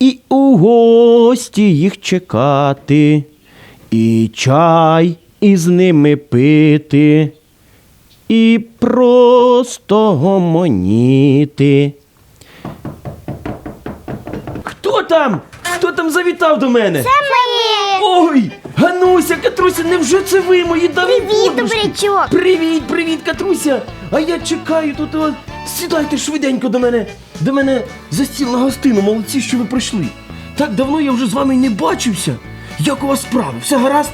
і у гості їх чекати, і чай із ними пити, і просто гомоніти. Хто там? Хто там завітав до мене? Це ми. Ой, Гануся, Катруся, невже це ви, мої давні Привіт, подружки? добрячок. Привіт, привіт, Катруся. А я чекаю тут. От. Сідайте швиденько до мене. До мене за стіл на гостину. Молодці, що ви прийшли. Так давно я вже з вами не бачився. Як у вас справи? Все гаразд?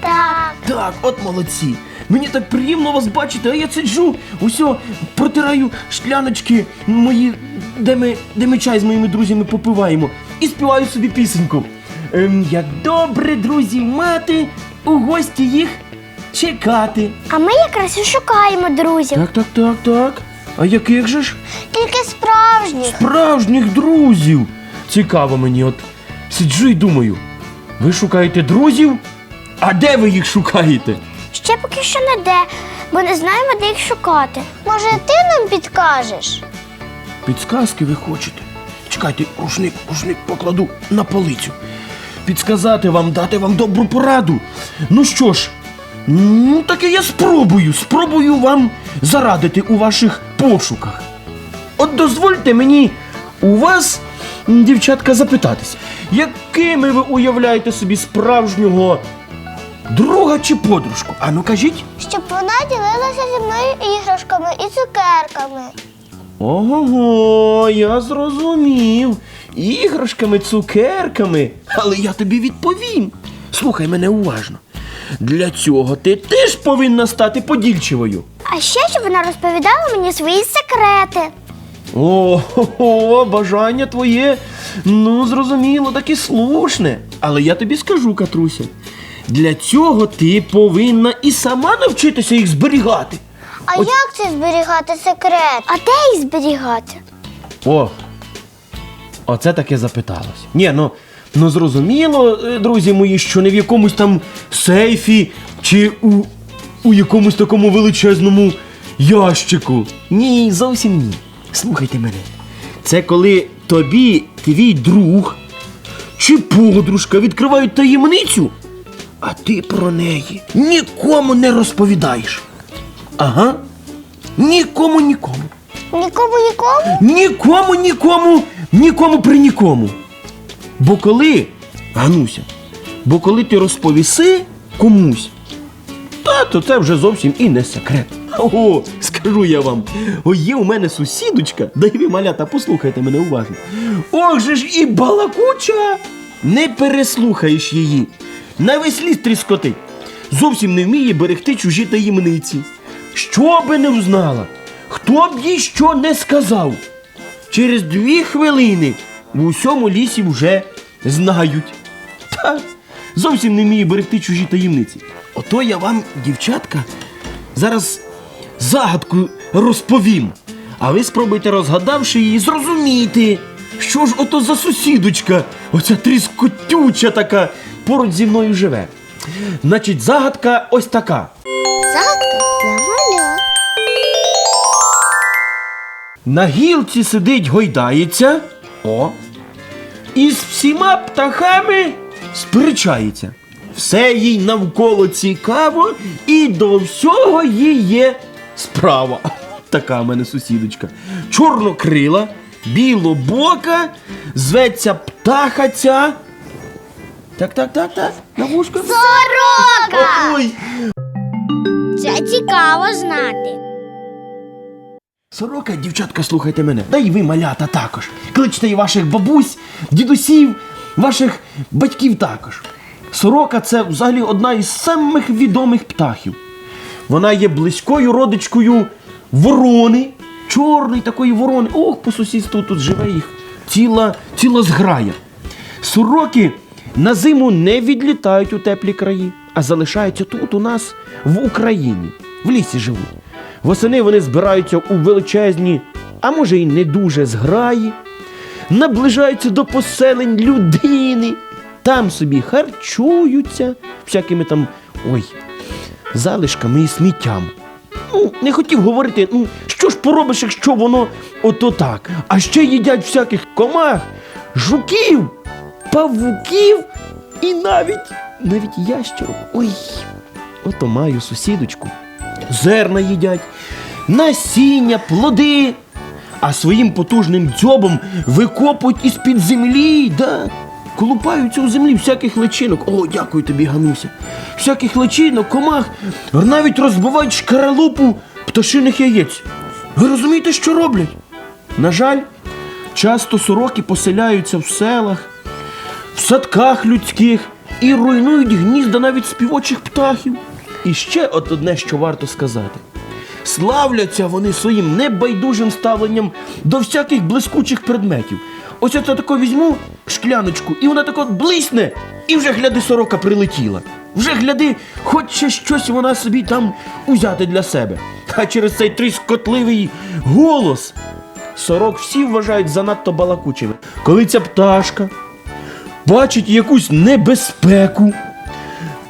Так. Так, от молодці. Мені так приємно вас бачити, а я сиджу, усьо протираю шкляночки мої, де ми, де ми чай з моїми друзями попиваємо, і співаю собі пісеньку. Ем, як добре друзів мати, у гості їх чекати. А ми якраз і шукаємо друзів. Так, так, так, так. А яких же ж? Тільки справжніх. Справжніх друзів. Цікаво мені, от сиджу і думаю, ви шукаєте друзів? А де ви їх шукаєте? Ще поки що не де, бо не знаємо, де їх шукати. Може, ти нам підкажеш? Підсказки ви хочете? Чекайте, рушник, рушник покладу на полицю. Підсказати вам, дати вам добру пораду. Ну що ж, ну таки я спробую, спробую вам зарадити у ваших пошуках. От дозвольте мені у вас, дівчатка, запитатися, якими ви уявляєте собі справжнього друга чи подружку? А ну кажіть. Щоб вона ділилася зі мною іграшками і цукерками. Ого, я зрозумів. Іграшками, цукерками. Але я тобі відповім. Слухай мене уважно. Для цього ти теж повинна стати подільчивою. А ще щоб вона розповідала мені свої секрети. О, хо-хо, бажання твоє, ну, зрозуміло, таки слушне. Але я тобі скажу, Катруся, для цього ти повинна і сама навчитися їх зберігати. А як це зберігати секрет? А де їх зберігати? О, оце таке запиталось. Ні, ну, ну зрозуміло, е, друзі мої, що не в якомусь там сейфі чи у, у якомусь такому величезному ящику. Ні, зовсім ні. Слухайте мене. Це коли тобі твій друг чи подружка відкривають таємницю, а ти про неї нікому не розповідаєш. Ага. Нікому нікому. Нікому нікому? Нікому, нікому, нікому при нікому. Бо коли, Гануся, бо коли ти розповіси комусь, та то це вже зовсім і не секрет. Ого, скажу я вам, о, є у мене сусідочка, дай ви малята, послухайте мене уважно. Ох же ж і балакуча! Не переслухаєш її. На весь ліс тріскотить. Зовсім не вміє берегти чужі таємниці. Що би не взнала, хто б їй що не сказав. Через дві хвилини в усьому лісі вже знають. Та зовсім не вміє берегти чужі таємниці. Ото я вам, дівчатка, зараз загадку розповім. А ви спробуйте, розгадавши її, зрозуміти, що ж ото за сусідочка, оця тріскотюча така, поруч зі мною живе. Значить, загадка ось така. Загадка для малят. На гілці сидить, гойдається. О. І з всіма птахами сперечається. Все їй навколо цікаво, і до всього їй є справа. Така в мене сусідочка. Чорнокрила, білобока, зветься птаха ця. Так, так, так, так. На вушко. Сорока! Ой. Це цікаво знати. Сорока, дівчатка, слухайте мене. Та й ви, малята, також. Кличте і ваших бабусь, дідусів, ваших батьків також. Сорока це взагалі одна із самих відомих птахів. Вона є близькою родичкою ворони, чорної такої ворони. Ох, по сусідству тут живе їх ціла, ціла зграя. Сороки на зиму не відлітають у теплі краї, а залишаються тут у нас в Україні. В лісі живуть. Восени вони збираються у величезні, а може й не дуже зграї, наближаються до поселень людини, там собі харчуються всякими там ой, залишками і сміттям. Ну, не хотів говорити, ну що ж поробиш, якщо воно ото так. А ще їдять всяких комах, жуків, павуків і навіть навіть ящерок. Ой, ото маю сусідочку. Зерна їдять, насіння, плоди, а своїм потужним дзьобом викопують із-під землі, да, колупаються у землі всяких личинок. О, дякую тобі, Гануся. Всяких личинок, комах, навіть розбивають шкаралупу пташиних яєць. Ви розумієте, що роблять? На жаль, часто сороки поселяються в селах, в садках людських і руйнують гнізда навіть співочих птахів. І ще от одне, що варто сказати. Славляться вони своїм небайдужим ставленням до всяких блискучих предметів. Ось я тако візьму шкляночку, і вона тако блисне, і вже гляди сорока прилетіла. Вже гляди, хоче щось вона собі там узяти для себе. А через цей тріскотливий голос сорок всі вважають занадто балакучими. Коли ця пташка бачить якусь небезпеку,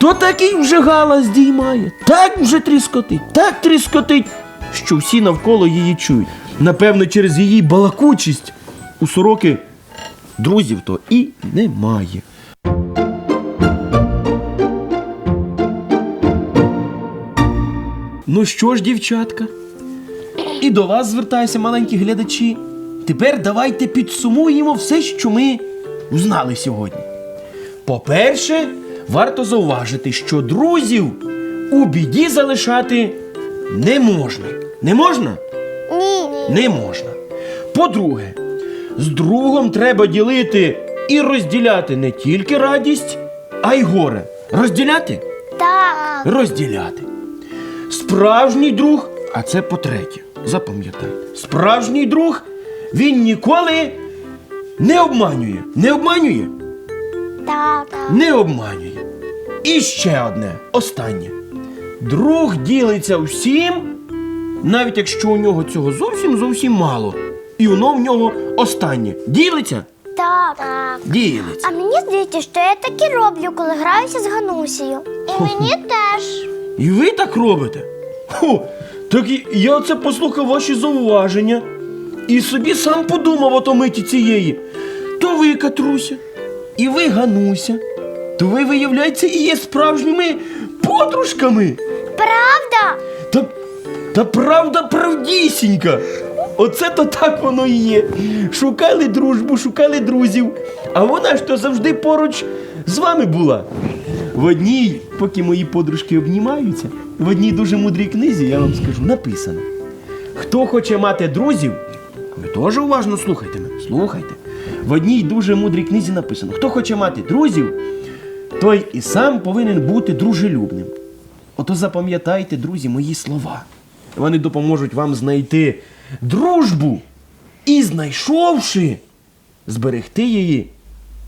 то такий вже галас здіймає, так вже тріскотить, так тріскотить, що всі навколо її чують. Напевно, через її балакучість у сороки друзів то і немає. Ну що ж, дівчатка, і до вас звертаюся, маленькі глядачі. Тепер давайте підсумуємо все, що ми узнали сьогодні. По-перше, варто зауважити, що друзів у біді залишати не можна. Не можна? Ні. Не можна. По-друге, з другом треба ділити і розділяти не тільки радість, а й горе. Розділяти? Так. Розділяти. Справжній друг, а це по-третє. Запам'ятайте. Справжній друг він ніколи не обманює. Не обманює? Так. не обманює. І ще одне, останнє. Друг ділиться всім, навіть якщо у нього цього зовсім зовсім мало. І воно в нього останнє. Ділиться? Так. Так. Ділиться. А мені здається, що я так і роблю, коли граюся з Ганусею. І мені теж. І ви так робите? Ху, так я оце послухав ваші зауваження. І собі сам подумав ото миті цієї. То ви, Катруся, і ви Гануся, то ви, виявляється, і є справжніми подружками. Правда? Та, та правда правдісінька. Оце то так воно і є. Шукали дружбу, шукали друзів. А вона ж то завжди поруч з вами була. В одній, поки мої подружки обнімаються, в одній дуже мудрій книзі, я вам скажу, написано: хто хоче мати друзів, ви теж уважно слухайте мене, слухайте. В одній дуже мудрій книзі написано: хто хоче мати друзів, той і сам повинен бути дружелюбним. Ото запам'ятайте, друзі, мої слова. Вони допоможуть вам знайти дружбу і, знайшовши, зберегти її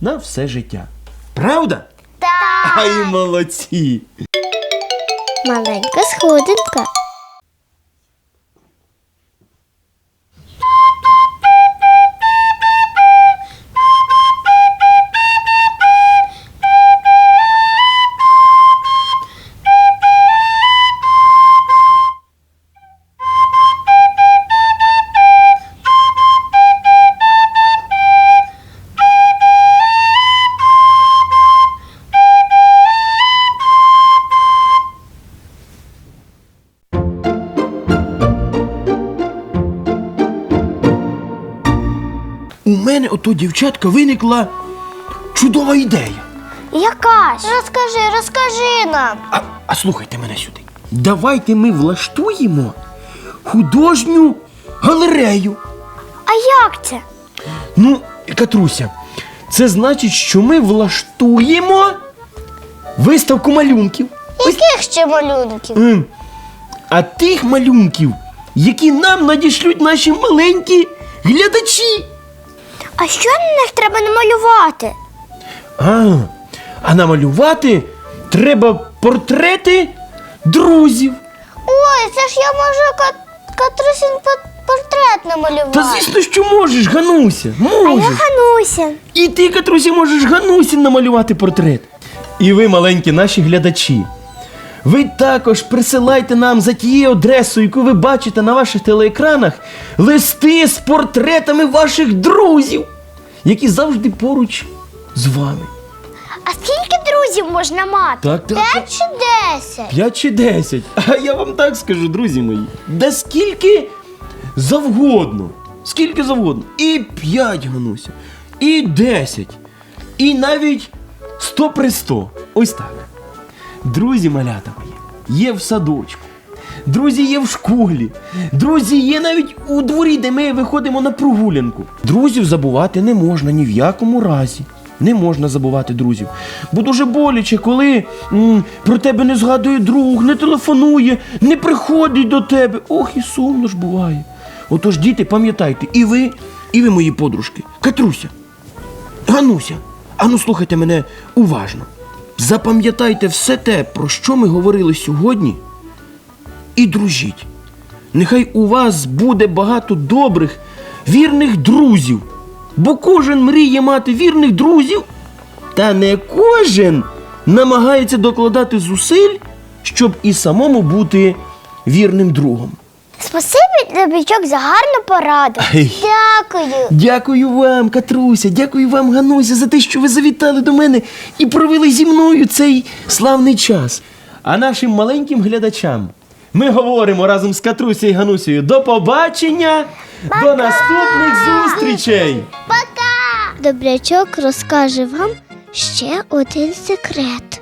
на все життя. Правда? Так. Ай, молодці! Маленька сходинка. Мене ото дівчатка виникла чудова ідея. Якась. Розкажи, розкажи нам. А, а слухайте мене сюди. Давайте ми влаштуємо художню галерею. А як це? Ну, Катруся, це значить, що ми влаштуємо виставку малюнків. Яких ще малюнків? М. А тих малюнків, які нам надішлють наші маленькі глядачі. А що на них треба намалювати? А, а намалювати треба портрети друзів. Ой, це ж я можу Кат- Катрусін портрет намалювати. Та звісно, що можеш, Гануся. а я Можеш. Гануся. І ти, Катрусі, можеш Ганусін намалювати портрет. І ви, маленькі наші глядачі. Ви також присилайте нам за тією адресою, яку ви бачите на ваших телеекранах, листи з портретами ваших друзів, які завжди поруч з вами. А скільки друзів можна мати? Так, так, П'ять чи десять? П'ять чи десять. А я вам так скажу, друзі мої. Да скільки завгодно. Скільки завгодно. І п'ять, Гануся, і десять, і навіть сто при сто. Ось так. Друзі малята мої, є в садочку. Друзі є в школі. Друзі є навіть у дворі, де ми виходимо на прогулянку. Друзів забувати не можна ні в якому разі. Не можна забувати друзів. Бо дуже боляче, коли м, про тебе не згадує друг, не телефонує, не приходить до тебе. Ох, і сумно ж буває. Отож, діти, пам'ятайте, і ви, і ви, мої подружки. Катруся, Гануся, ану слухайте мене уважно. Запам'ятайте все те, про що ми говорили сьогодні, і дружіть. Нехай у вас буде багато добрих, вірних друзів. Бо кожен мріє мати вірних друзів, та не кожен намагається докладати зусиль, щоб і самому бути вірним другом. Спасибі, Добрячок, за гарну пораду. Ай. Дякую. Дякую вам, Катруся, дякую вам, Гануся, за те, що ви завітали до мене і провели зі мною цей славний час. А нашим маленьким глядачам ми говоримо разом з Катрусею і Ганусею до побачення, до наступних зустрічей! Пока! Добрячок розкаже вам ще один секрет.